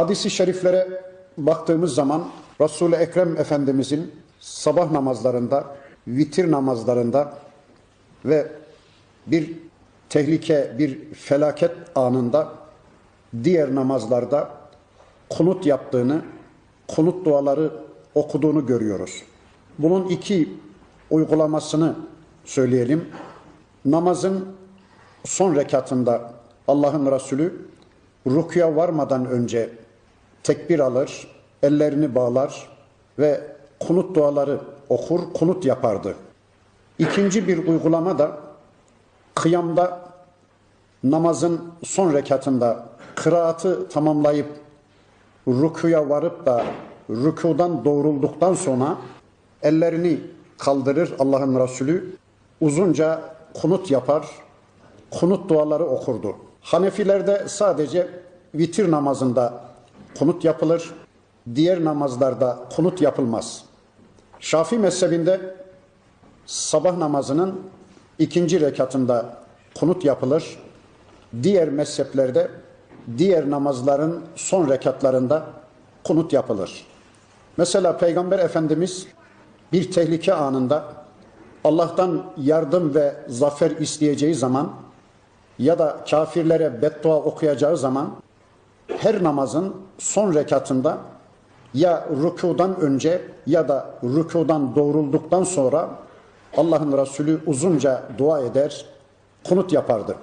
Hadisi şeriflere baktığımız zaman Resul-i Ekrem Efendimizin sabah namazlarında, vitir namazlarında ve bir tehlike, bir felaket anında diğer namazlarda kunut yaptığını, kunut duaları okuduğunu görüyoruz. Bunun iki uygulamasını söyleyelim. Namazın son rekatında Allah'ın Resulü rukuya varmadan önce tekbir alır, ellerini bağlar ve kunut duaları okur, kunut yapardı. İkinci bir uygulama da kıyamda namazın son rekatında kıraatı tamamlayıp rukuya varıp da rükudan doğrulduktan sonra ellerini kaldırır Allah'ın Resulü uzunca kunut yapar, kunut duaları okurdu. Hanefilerde sadece vitir namazında kunut yapılır, diğer namazlarda kunut yapılmaz. Şafii mezhebinde sabah namazının ikinci rekatında kunut yapılır. Diğer mezheplerde diğer namazların son rekatlarında kunut yapılır. Mesela Peygamber Efendimiz bir tehlike anında Allah'tan yardım ve zafer isteyeceği zaman ya da kafirlere beddua okuyacağı zaman her namazın son rekatında ya rükudan önce ya da rükudan doğrulduktan sonra Allah'ın Resulü uzunca dua eder, kunut yapardı.